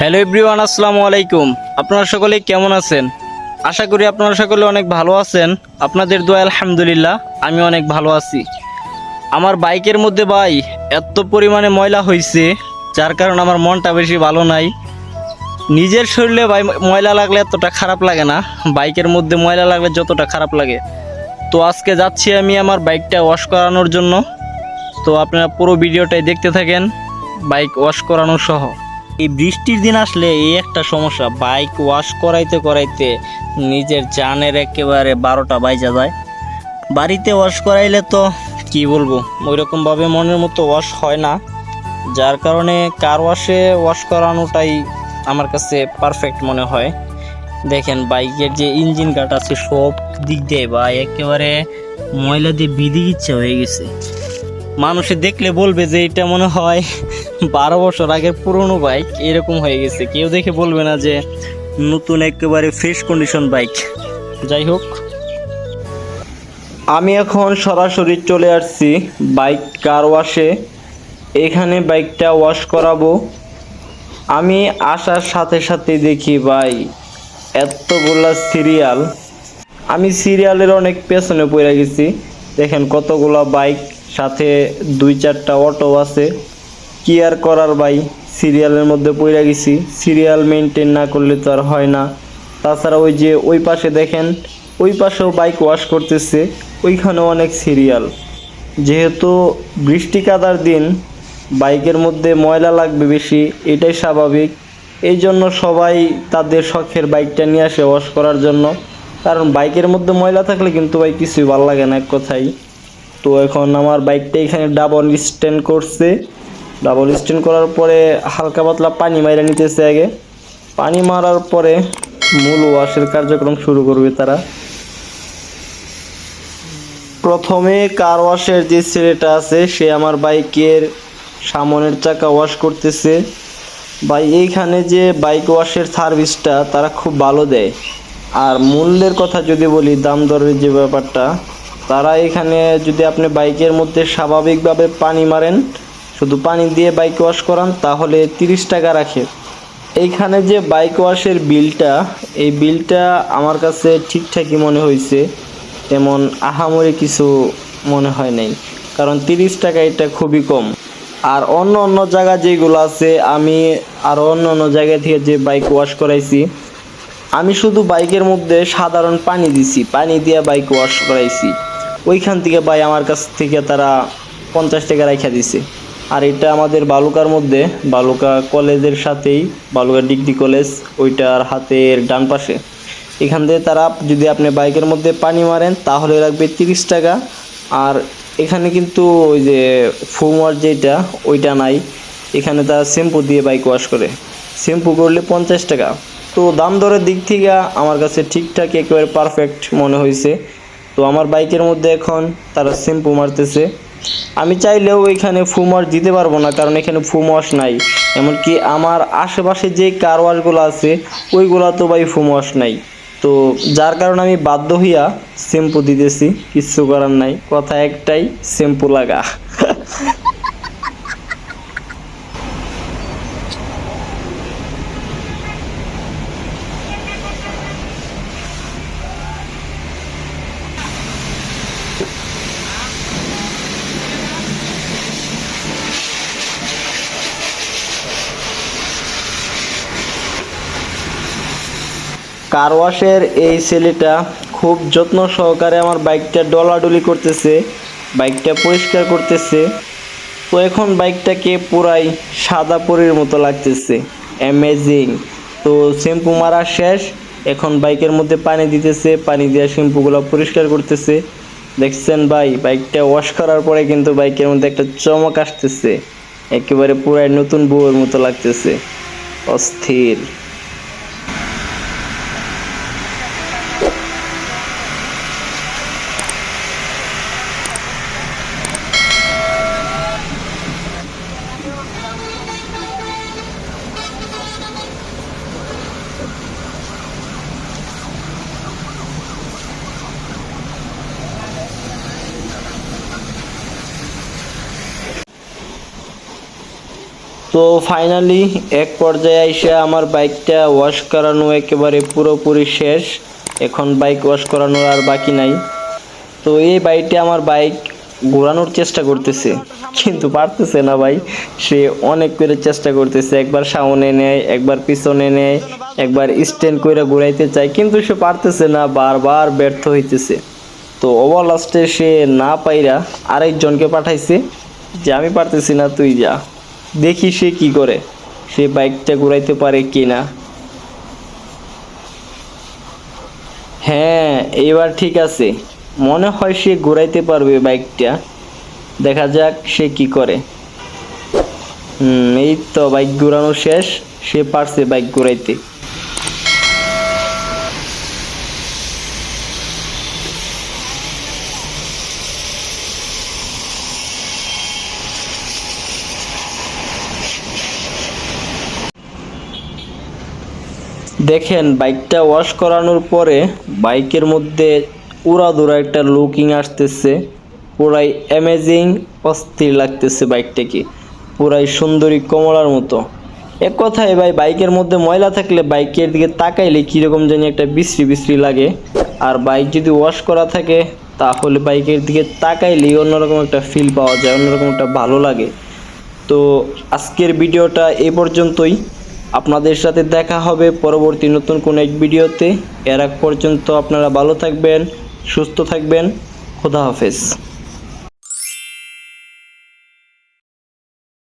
Hello everyone, আসসালামু আলাইকুম। আপনারা সকলে কেমন আছেন? আশা করি আপনারা সকলে অনেক ভালো আছেন। আপনাদের দোয়া আলহামদুলিল্লাহ, আমি অনেক ভালো আছি। আমার বাইকের মধ্যে ভাই, এত পরিমাণে ময়লা হয়েছে যার কারণে আমার মনটা বেশি ভালো নাই। নিজের শরীরে ভাই, ময়লা লাগলে এতটা খারাপ লাগে না। বাইকের মধ্যে ময়লা লাগলে যতটা খারাপ লাগে। তো আজকে যাচ্ছি আমি আমার বাইকটা ওয়াশ করানোর জন্য। তো আপনারা পুরো ভিডিওটাই দেখতে থাকেন, বাইক ওয়াশ করানো সহ। এই বৃষ্টির দিন আসলে এই একটা সমস্যা। বাইক ওয়াশ করাইতে করাইতে নিজের জানের একেবারে বারোটা বাইজা যায়। বাড়িতে ওয়াশ করাইলে তো কি বলব? ওইরকমভাবে মনের মতো ওয়াশ হয় না। যার কারণে কার ওয়াশে ওয়াশ করানোটাই আমার কাছে পারফেক্ট মনে হয়। দেখেন বাইকের যে ইঞ্জিন গাট আছে, সব দিক দিয়ে বা একেবারে ময়লা দিয়ে বিধি ইচ্ছা হয়ে গেছে। মানুষে দেখলে বলবে যে এটা মনে হয় বারো বছর আগের পুরনো বাইক এরকম হয়ে গেছে। কেউ দেখে বলবে না যে নতুন একেবারে ফ্রেশ কন্ডিশন বাইক যাই হোক। আমি এখন সরাসরি চলে আসছি বাইক কার ওয়াশে এখানে বাইকটা ওয়াশ করাবো। আমি আসার সাথে সাথে দেখি ভাই, এতগুলা সিরিয়াল আমি সিরিয়ালের অনেক পেছনে পড়ে গেছি। দেখেন কতগুলা বাইক সাথে দুই চারটা অটো আছে। কি আর করার ভাই? সিরিয়ালের মধ্যে পড়ে গেছি। সিরিয়াল মেনটেন না করলে তো আর হয় না। তাছাড়া ওই যে ওই পাশে দেখেন, ওই পাশেও বাইক ওয়াশ করতেছে, ওইখানেও অনেক সিরিয়াল। যেহেতু বৃষ্টি কাদার দিন, বাইকের মধ্যে ময়লা লাগবে বেশি, এটাই স্বাভাবিক। এই জন্য সবাই তাদের শখের বাইকটা নিয়ে আসে ওয়াশ করার জন্য। কারণ বাইকের মধ্যে ময়লা থাকলে কিন্তু ভাই কিছুই ভালো লাগে না, এক কথাই। তো এখন আমার বাইকটা এখানে ডাবল স্ট্যান্ড করছে। ডাবল স্ট্যান্ড করার পরে হালকা পাতলা পানি মাইরা নিতেছে আগে। পানি মারার পরে মূল ওয়াশের কার্যক্রম শুরু করবে তারা। প্রথমে কার ওয়াশের যে ছেলেটা আছে, সে আমার বাইকের সামনের চাকা ওয়াশ করতেছে। ভাই, এইখানে যে বাইক ওয়াশের সার্ভিসটা তারা খুব ভালো দেয়। আর মূল্যের কথা যদি বলি, দাম দরের যে ব্যাপারটা, তারা এখানে যদি আপনি বাইকের মধ্যে স্বাভাবিকভাবে পানি মারেন শুধু পানি দিয়ে বাইক ওয়াশ করান, তাহলে তিরিশ টাকা রাখে। এইখানে যে বাইক ওয়াশের বিলটা, এই বিলটা আমার কাছে ঠিকঠাকই মনে হয়েছে তেমন আহামরি কিছু মনে হয় নাই, কারণ তিরিশ টাকা এটা খুবই কম। আর অন্য অন্য জায়গা যেগুলো আছে, আমি আর অন্য অন্য জায়গা থেকে যে বাইক ওয়াশ করাইছি, আমি শুধু বাইকের মধ্যে সাধারণ পানি দিছি, পানি দিয়ে বাইক ওয়াশ করাইছি। ওইখান থেকে ভাই আমার কাছ থেকে তারা পঞ্চাশ টাকা রাখা দিছে। আর এটা আমাদের বালুকার মধ্যে, বালুকা কলেজের সাথেই, বালুকা ডিগ্রি কলেজ, ওইটার হাতের ডান পাশে। এখান থেকে তারা যদি আপনি বাইকের মধ্যে পানি মারেন, তাহলে রাখবে তিরিশ টাকা। আর এখানে কিন্তু ওই যে ফুমার যেটা, ওইটা নাই। এখানে তারা শ্যাম্পু দিয়ে বাইক ওয়াশ করে। শ্যাম্পু করলে পঞ্চাশ টাকা। তো দাম দরের দিক থেকে আমার কাছে ঠিকঠাক, একেবারে পারফেক্ট মনে হয়েছে তো আমার বাইকের মধ্যে এখন তারা শ্যাম্পু মারতেছে। আমি চাইলেও এখানে ওয়াশ দিতে পারব না, কারণ এখানে ফুমওয়াশ নাই। এমনকি আমার আশেপাশে যে কার ওয়াশগুলো আছে, ওইগুলো তো ভাই ফুমওয়াশ নাই। তো যার কারণে আমি বাধ্য হইয়া শ্যাম্পু দিতেছি, কিচ্ছু করার নাই। কথা একটাই, শ্যাম্পু লাগা। কার ওয়াশের এই ছেলেটা খুব যত্ন সহকারে আমার বাইকটা ডলাডলি করতেছে, বাইকটা পরিষ্কার করতেছে। তো এখন বাইকটাকে পুরাই সাদা পরির মতো লাগতেছে। অ্যামেজিং তো শ্যাম্পু মারা শেষ। এখন বাইকের মধ্যে পানি দিতেছে, পানি দিয়ে শ্যাম্পুগুলো পরিষ্কার করতেছে। দেখছেন ভাই, বাইকটা ওয়াশ করার পরে কিন্তু বাইকের মধ্যে একটা চমক আসতেছে। একেবারে পুরাই নতুন বউয়ের মতো লাগতেছে। অস্থির। তো ফাইনালি এক পর্যায়ে এসে আমার বাইকটা ওয়াশ করানো একেবারে পুরোপুরি শেষ। এখন বাইক ওয়াশ করানোর আর বাকি নাই। তো এই বাইকটা আমার বাইক ঘোরানোর চেষ্টা করতেছে। কিন্তু পারতেছে না ভাই। সে অনেক করে চেষ্টা করতেছে। একবার সামনে নেয়, একবার পিছনে নেয়, একবার স্ট্যান্ড করে ঘুরাইতে চায়। কিন্তু সে পারতেছে না, বারবার ব্যর্থ হইতেছে। তো ওভার লাস্টে সে না পাইরা আরেকজনকে পাঠাইছে যে, আমি পারতেছি না, তুই যা। দেখি সে কি করে। সে বাইকটা ঘুরাইতে পারে কি না হ্যাঁ এবার ঠিক আছে। মনে হয় সে ঘুরাইতে পারবে বাইকটা। দেখা যাক সে কি করে। হুম, এই তো বাইক ঘুরানো শেষ। সে পারছে বাইক ঘুরাইতে। দেখেন, বাইকটা ওয়াশ করানোর পরে বাইকের মধ্যে উড়াদুরা একটা লুকিং আসতেছে। পুরাই অ্যামেজিং অস্থির লাগতেছে বাইকটাকে। পুরাই সুন্দরী কমলার মতো। এক কথায় ভাই, বাইকের মধ্যে ময়লা থাকলে বাইকের দিকে তাকাইলে কীরকম জানি একটা বিশ্রী বিশ্রী লাগে। আর বাইক যদি ওয়াশ করা থাকে, তাহলে বাইকের দিকে তাকাইলেই অন্যরকম একটা ফিল পাওয়া যায়, অন্যরকম একটা ভালো লাগে। তো আজকের ভিডিওটা এ পর্যন্তই। আপনাদের সাথে দেখা হবে পরবর্তী নতুন কোনো এক ভিডিওতে। এর আগ পর্যন্ত আপনারা ভালো থাকবেন, সুস্থ থাকবেন। খোদা হাফেজ।